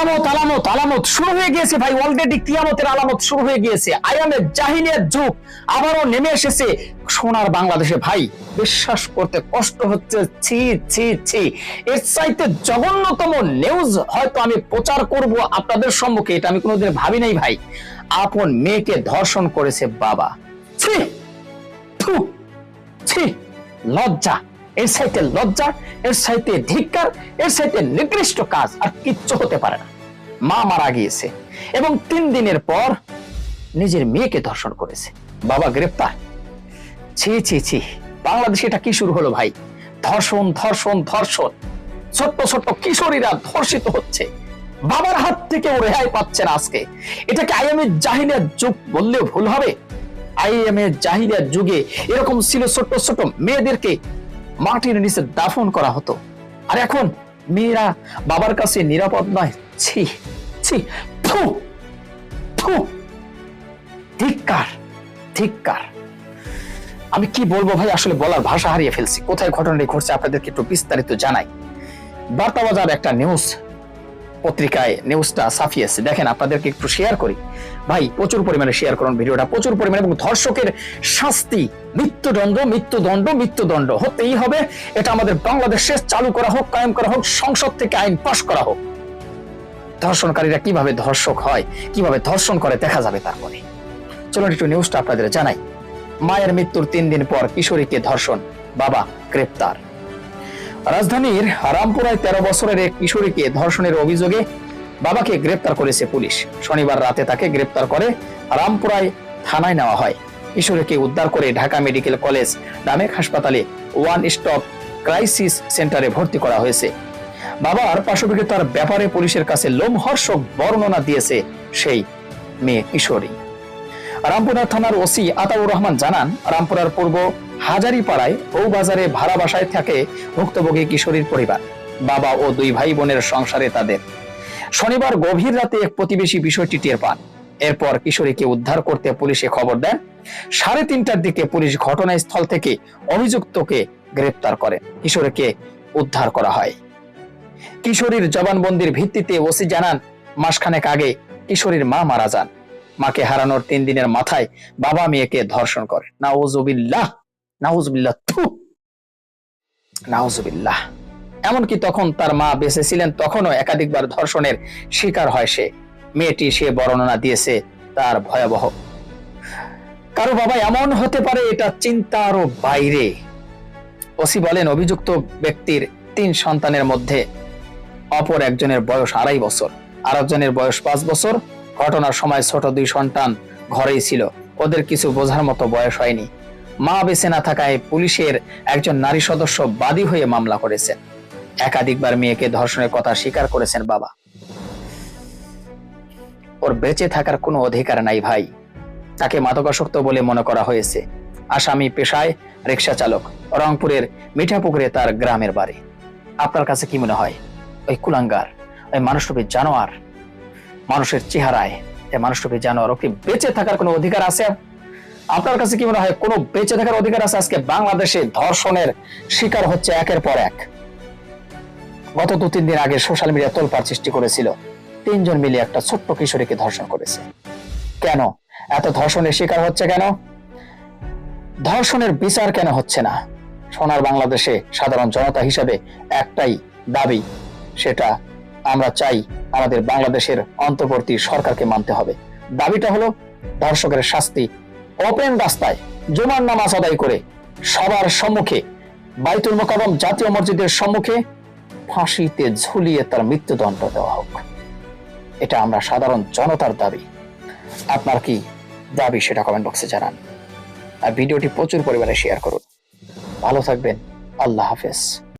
আলামত আলামত আলামত শুরু হয়ে গিয়েছে ভাই। অলরেডি কিয়ামতের আলামত শুরু হয়ে গিয়েছে। আয়ামের জাহিলিয়াত যুগ আবারও নেমে এসেছে। সোনার বাংলাদেশে ভাই, বিশ্বাস করতে কষ্ট হচ্ছে। ছি ছি ছি। এর চাইতে জঘন্যতম নিউজ হয়তো আমি প্রচার করব আপনাদের সম্মুখে, এটা আমি কোনোদিন ভাবি নাই ভাই। আপন মেয়েকে ধর্ষণ করেছে বাবা। ছি ছি, লজ্জা। এর সাইতে লজ্জা, এর সাইতে ধিক্কার, এর সাইতে নিকৃষ্ট কাজ আর কিচ্ছু হতে পারে না। মা মারা গিয়েছে এবং তিন দিনের পর নিজের মেয়েকে ধর্ষণ করেছে। বাবা গ্রেপ্তার। ছি ছি ছি। বাংলাদেশে এটা কি শুরু হলো ভাই? ধর্ষণ ধর্ষণ ধর্ষণ। ছোট্ট ছোট্ট কিশোরীরা ধর্ষিত হচ্ছে। বাবার হাত থেকে রেহাই পাচ্ছে না আজকে। এটাকে আইএমএ জাহিলিয়াত যুগ বললেও ভুল হবে। আইএমএ জাহিলিয়াত যুগে এরকম ছিল ছোট্ট ছোট্ট মেয়েদেরকে মাটির নিচে দাফন করা হতো। আর এখন মেয়েরা বাবার কাছে নিরাপদ নয়। ছি ছি ধিক্কার ধিক্কার। আমি কি বলব ভাই? আসলে বলার ভাষা হারিয়ে ফেলছি। কোথায় ঘটনাটি ঘটছে আপনাদেরকে একটু বিস্তারিত জানাই। বার্তা বাজার একটা নিউজ পত্রিকায় নিউজটা ছাপিয়েছে দেখেন, আপনাদেরকে একটু শেয়ার করি। ভাই, প্রচুর পরিমাণে শেয়ার করুন ভিডিওটা। প্রচুর পরিমাণে এবং ধর্ষকের শাস্তি, মৃত্যুদণ্ড মৃত্যুদণ্ড মৃত্যুদণ্ড হতেই হবে। এটা আমাদের বাংলাদেশে চালু করা হোক, কায়েম করা হোক, সংসদ থেকে আইন পাশ করা হোক। ধর্ষণকারীরা কীভাবে ধর্ষক হয়, কীভাবে ধর্ষণ করে, দেখা যাবে তারপরে। চলুন একটু নিউজটা আপনাদের জানাই। মায়ের মৃত্যুর তিন দিন পর কিশোরীকে ধর্ষণ, বাবা গ্রেপ্তার। রাজধানীর রামপুরায় তেরো বছরের এক কিশোরীকে ধর্ষণের অভিযোগে বাবাকে গ্রেপ্তার করেছে পুলিশ। শনিবার রাতে তাকে গ্রেপ্তার করে রামপুরায় থানায় নেওয়া হয়। কিশোরীকে উদ্ধার করে ঢাকা মেডিকেল কলেজ ডামেক হাসপাতালে ওয়ান স্টপ ক্রাইসিস সেন্টারে ভর্তি করা হয়েছে। বাবার পাশবিকতার ব্যাপারে পুলিশের কাছে লোমহর্ষক বর্ণনা দিয়েছে সেই মেয়ে কিশোরী। রামপুরা থানার ওসি আতাউর রহমান জানান, রামপুরার পূর্ব হাজারিপাড়ায় বউবাজারে ভাড়া বাসায় থাকে ভুক্তভোগী কিশোরীর পরিবার। বাবা ও দুই ভাই বোনের সংসারে তাদের। শনিবার গভীর রাতে এক প্রতিবেশী বিষয়টি টের পান। এরপর কিশোরীকে উদ্ধার করতে পুলিশে খবর দেন। সাড়ে তিনটার দিকে পুলিশ ঘটনাস্থল থেকে অভিযুক্তকে গ্রেপ্তার করে। কিশোরীকে উদ্ধার করা হয়। কিশোরীর জবানবন্দির ভিত্তিতে ওসি জানান, মাসখানেক আগে কিশোরীর মা মারা যান। মাকে হারানোর তিন দিনের মাথায় বাবা মেয়েকে ধর্ষণ করে। নাউজুবিল্লাহ! এমনকি তখন তার মা বেঁচে ছিলেন, তখনও একাধিকবার ধর্ষণের শিকার হয় সে। মেয়েটি সে বর্ণনা দিয়েছে তার ভয়াবহ। কারও বাবা এমন হতে পারে এটা চিন্তারও বাইরে। ওসি বলেন, অভিযুক্ত ব্যক্তির তিন সন্তানের মধ্যে অপর একজনের বয়স আড়াই বছর, আর একজনের বয়স পাঁচ বছর। ঘটনার সময় ছোট দুই সন্তান ঘরেই ছিল। ওদের কিছু বোঝার মতো বয়স হয়নি। মা বেঁচে না থাকায় পুলিশের একজন নারী সদস্য বাদী হয়ে মামলা করেছেন একাধিকবার মেয়েকে ধর্ষণের কথা স্বীকার করেছেন বাবা। ওর বেঁচে থাকার কোনো অধিকার নাই ভাই। তাকে মাদকাসক্ত বলে মনে করা হয়েছে। আসামি পেশায় রিক্সা চালক, রংপুরের মিঠাপুকুরে তার গ্রামের বাড়ি। আপনার কাছে কি মনে হয়? ওই কুলাঙ্গার, ওই মানুষরূপী জানোয়ার? মানুষের চেহারায় মানুষরূপী জানোয়ার ওকে বেঁচে থাকার কোনো অধিকার আছে? আপনার কাছে কি মনে হয় কোনো বেঁচে থাকার অধিকার আছে? আজকে বাংলাদেশে ধর্ষণের শিকার হচ্ছে একের পর এক। গত দু, তিন দিন আগে সোশ্যাল মিডিয়া তোলপাড় সৃষ্টি করেছিল। তিনজন মিলে একটা ছোট্ট কিশোরীকে ধর্ষণ করেছে। কেন? এত ধর্ষণের শিকার হচ্ছে কেন? ধর্ষণের বিচার কেন হচ্ছে না? সোনার বাংলাদেশে সাধারণ জনতা হিসাবে একটাই দাবি, সেটা আমরা চাই আমাদের বাংলাদেশের অন্তর্বর্তী সরকারকে মানতে হবে। দাবিটা হলো ধর্ষকের শাস্তি ওপেন রাস্তায় জুমার নামাজ আদায় করে সবার সম্মুখে বাইতুল মোকাররম জাতীয় মসজিদের সম্মুখে ফাঁসিতে ঝুলিয়ে তার মৃত্যুদণ্ড দেওয়া হোক। এটা আমরা সাধারণ জনতার দাবি। আপনার কি দাবি সেটা কমেন্ট বক্সে জানান। আর ভিডিওটি প্রচুর পরিমাণে শেয়ার করুন। ভালো থাকবেন। আল্লাহ হাফেজ।